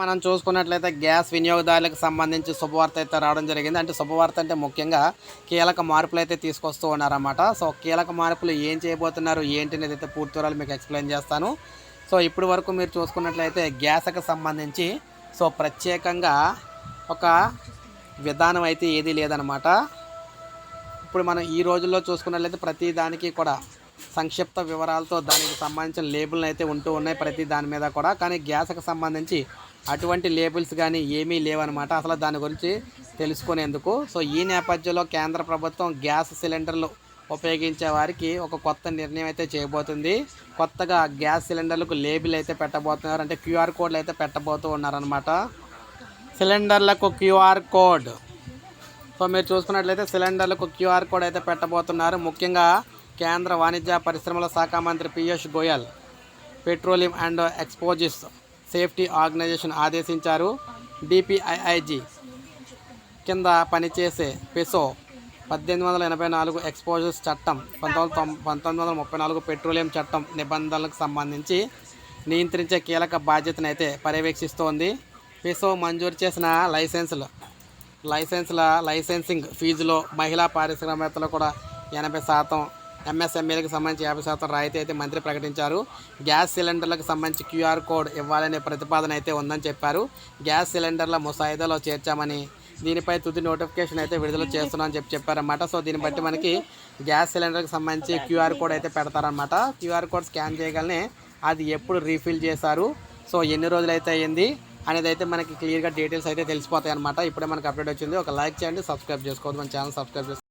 మనం చూసుకున్నట్లయితే గ్యాస్ వినియోగదారులకు సంబంధించి శుభవార్త అయితే రావడం జరిగింది. అంటే శుభవార్త అంటే ముఖ్యంగా కీలక మార్పులు అయితే తీసుకొస్తూ ఉన్నారన్నమాట. సో కీలక మార్పులు ఏం చేయబోతున్నారు ఏంటి అనేది అయితే పూర్తి వివరాలు మీకు ఎక్స్ప్లెయిన్ చేస్తాను. సో ఇప్పటి వరకు మీరు చూసుకున్నట్లయితే గ్యాస్కి సంబంధించి సో ప్రత్యేకంగా ఒక విధానం అయితే ఏదీ లేదనమాట ఇప్పుడు మనం ఈ రోజుల్లో చూసుకున్నట్లయితే ప్రతి దానికి కూడా సంక్షిప్త వివరాలతో దానికి సంబంధించిన లేబుల్ని అయితే ఉంటూ ఉన్నాయి ప్రతి దాని మీద కూడా. కానీ గ్యాస్కి సంబంధించి అటువంటి లేబుల్స్ కానీ ఏమీ లేవన్నమాట. అసలు దాని గురించి తెలుసుకునేందుకు. సో ఈ నేపథ్యంలో కేంద్ర ప్రభుత్వం గ్యాస్ సిలిండర్లు ఉపయోగించే వారికి ఒక కొత్త నిర్ణయం అయితే చేయబోతుంది. కొత్తగా గ్యాస్ సిలిండర్లకు లేబుల్ అయితే పెట్టబోతున్నారు. అంటే క్యూఆర్ కోడ్లు అయితే పెట్టబోతూ ఉన్నారనమాట సిలిండర్లకు క్యూఆర్ కోడ్. సో మీరు చూసుకున్నట్లయితే సిలిండర్లకు క్యూఆర్ కోడ్ అయితే పెట్టబోతున్నారు. ముఖ్యంగా కేంద్ర వాణిజ్య పరిశ్రమల శాఖ మంత్రి Piyush Goyal petroleum and explosives safety organisation ఆదేశించారు. డిపిఐఐజి కింద పనిచేసే పెసో పద్దెనిమిది వందల ఎనభై నాలుగు ఎక్స్పోజర్స్ చట్టం పంతొమ్మిది పంతొమ్మిది వందల ముప్పై నాలుగు పెట్రోలియం చట్టం నిబంధనలకు సంబంధించి నియంత్రించే కీలక బాధ్యతనైతే పర్యవేక్షిస్తోంది. పెసో మంజూరు చేసిన లైసెన్సులు లైసెన్స్ల లైసెన్సింగ్ ఫీజులో మహిళా పారిశ్రామికవేత్తలు కూడా ఎనభై శాతం ఎంఎస్ఎంఈలకు సంబంధించి యాభై శాతం రాయితీ అయితే మంత్రి ప్రకటించారు. గ్యాస్ సిలిండర్లకు సంబంధించి క్యూఆర్ కోడ్ ఇవ్వాలనే ప్రతిపాదన అయితే ఉందని చెప్పారు. గ్యాస్ సిలిండర్ల ముసాయిదాలో చేర్చామని దీనిపై తుది నోటిఫికేషన్ అయితే విడుదల చేస్తున్నామని చెప్పి చెప్పారన్నమాట. సో దీన్ని బట్టి మనకి గ్యాస్ సిలిండర్కి సంబంధించి క్యూఆర్ కోడ్ అయితే పెడతారనమాట క్యూఆర్ కోడ్ స్కాన్ చేయగానే అది ఎప్పుడు రీఫిల్ చేశారు సో ఎన్ని రోజులు అయితే అయ్యింది అనేది అయితే మనకి క్లియర్గా డీటెయిల్స్ అయితే తెలిసిపోతాయి అనమాట ఇప్పుడే మనకి అప్డేట్ వచ్చింది. ఒక లైక్ చేయండి సబ్స్క్రైబ్ చేసుకోవద్దు. మన ఛానల్ సబ్స్క్రైబ్ చేసుకోండి